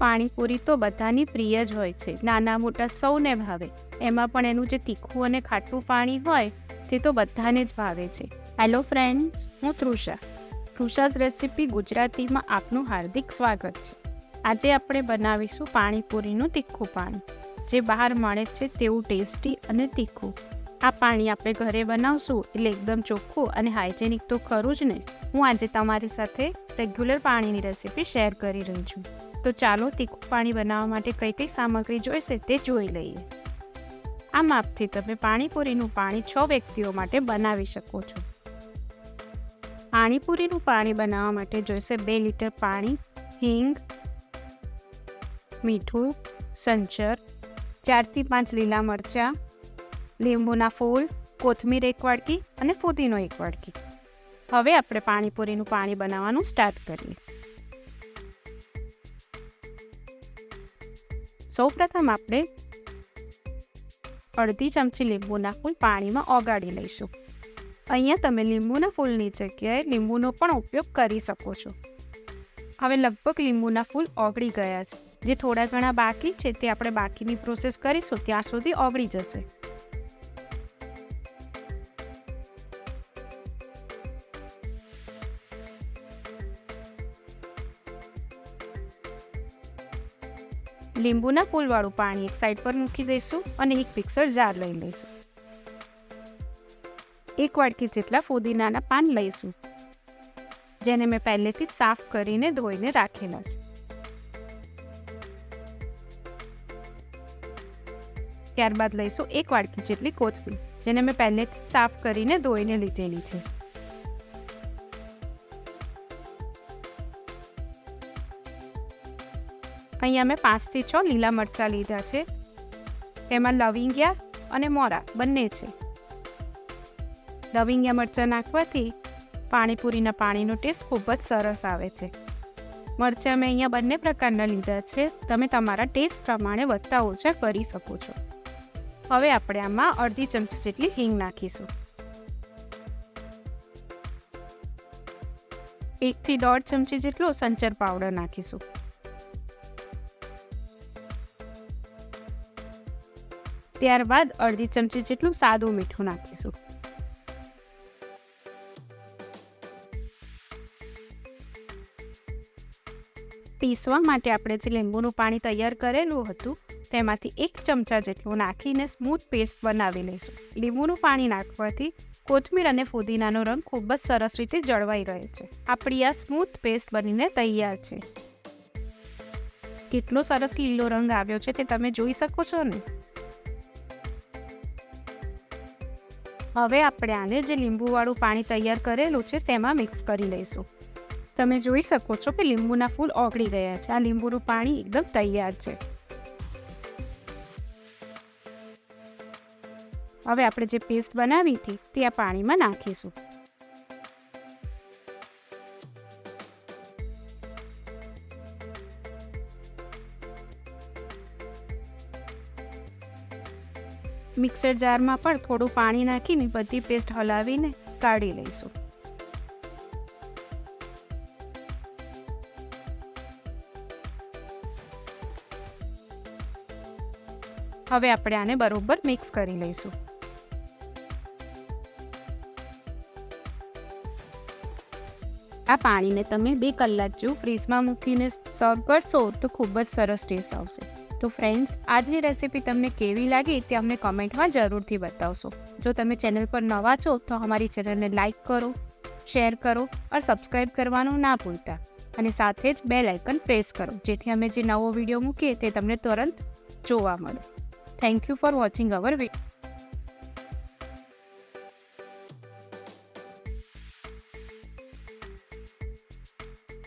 પાણીપુરી તો બધાની પ્રિય જ હોય છે. નાના મોટા સૌને ભાવે. એમાં પણ એનું જે તીખું અને ખાટું પાણી હોય, તે તો બધાને જ ભાવે છે. હેલો ફ્રેન્ડ્સ હું તૃષા. તૃષાઝ રેસિપી ગુજરાતીમાં આપનું હાર્દિક સ્વાગત છે. આજે આપણે બનાવીશું પાણીપુરીનું તીખું પાણી જે બહાર મળે છે તેવું ટેસ્ટી અને તીખું. આ પાણી આપણે ઘરે બનાવશું એટલે એકદમ ચોખ્ખું અને હાઇજેનિક તો ખરું જ ને. હું આજે તમારી સાથે રેગ્યુલર પાણીની રેસિપી શેર કરી રહી છું. તો ચાલો તીખું પાણી બનાવવા માટે કઈ કઈ સામગ્રી જોઈશે તે જોઈ લઈએ. આ માપથી તમે પાણીપુરીનું પાણી છ વ્યક્તિઓ માટે બનાવી શકો છો. પાણીપુરીનું પાણી બનાવવા માટે જોઈશે બે લીટર પાણી, હિંગ, મીઠું, સંચર, ચારથી પાંચ લીલા મરચાં, લીંબુના ફૂલ, કોથમીર એક વાડકી અને ફુદીનો એક વાડકી. હવે આપણે પાણીપુરીનું પાણી બનાવવાનું સ્ટાર્ટ કરીએ. સૌપ્રથમ આપણે અડધી ચમચી લીંબુના ફૂલ પાણીમાં ઓગાળી લઈશું. અહીંયા તમે લીંબુના ફૂલની જગ્યાએ લીંબુનો પણ ઉપયોગ કરી શકો છો. હવે લગભગ લીંબુના ફૂલ ઓગળી ગયા છે. જે થોડા ઘણા બાકી છે તે આપણે બાકીની પ્રોસેસ કરીશું, ત્યાં સુધી ઓગળી જશે. લીંબુના ફૂલવાળું પાણી એક સાઈડ પર મૂકી દઈશું અને એક મિક્સર જાર લઈ લઈશું. એક વાટકી જેટલા ફુદીનાના પાન લઈશું, જેને મેં પહેલેથી સાફ કરીને ધોઈને રાખેલા છે. ત્યારબાદ લઈશું એક વાટકી જેટલી કોથમીર, જેને મેં પહેલેથી સાફ કરીને ધોઈને લીધેલી છે. અહીંયા મેં પાંચથી છ લીલા મરચાં લીધા છે. તેમાં લવિંગિયા અને મોરા બંને છે. લવિંગિયા મરચાં નાખવાથી પાણીપુરીના પાણીનો ટેસ્ટ ખૂબ જ સરસ આવે છે. મરચાં મેં અહીંયા બંને પ્રકારના લીધા છે. તમે તમારા ટેસ્ટ પ્રમાણે વધતા ઓછા કરી શકો છો. હવે આપણે આમાં અડધી ચમચી જેટલી હિંગ નાખીશું. એકથી દોઢ ચમચી જેટલો સંચર પાવડર નાખીશું. ત્યારબાદ અડધી ચમચી જેટલું સાદું મીઠું નાખીશું. પીસવા માટે આપણે જે લીંબુનું પાણી તૈયાર કરેલું હતું, તેમાંથી એક ચમચા જેટલું નાખીને સ્મૂથ પેસ્ટ બનાવી લઈશું. લીંબુનું પાણી નાખવાથી કોથમીર અને ફુદીનાનો રંગ ખૂબ જ સરસ રીતે જળવાઈ રહે છે. આપણી આ સ્મૂથ પેસ્ટ બનીને તૈયાર છે. કેટલો સરસ લીલો રંગ આવ્યો છે તે તમે જોઈ શકો છો ને? હવે આપણે આને જે લીંબુવાળું પાણી તૈયાર કરેલું છે તેમાં મિક્સ કરી લઈશું. તમે જોઈ શકો છો કે લીંબુના ફૂલ ઓગળી ગયા છે. આ લીંબુનું પાણી એકદમ તૈયાર છે. હવે આપણે જે પેસ્ટ બનાવી હતી તે આ પાણીમાં નાખીશું. મિક્સર જારમાં પણ થોડું પાણી નાખીને બધી પેસ્ટ હલાવીને કાઢી લઈશું. હવે આપણે આને બરોબર મિક્સ કરી લઈશું. આ પાણીને તમે બે કલાક જેવું ફ્રીજમાં મૂકીને સર્વ કરશો તો ખૂબ જ સરસ ટેસ્ટ આવશે. તો ફ્રેન્ડ્સ આજની રેસીપી તમને કેવી લાગી તે અમને કમેન્ટમાં જરૂરથી બતાવશો. જો તમે ચેનલ પર નવા છો, તો અમારી ચેનલને લાઇક કરો શેર કરો અને સબસ્ક્રાઈબ કરવાનું ના ભૂલતા. અને સાથે જ બે લાઇકન પ્રેસ કરો, જેથી અમે જે નવો વીડિયો મૂકીએ તે તમને તુરંત જોવા મળે. Thank you for watching our video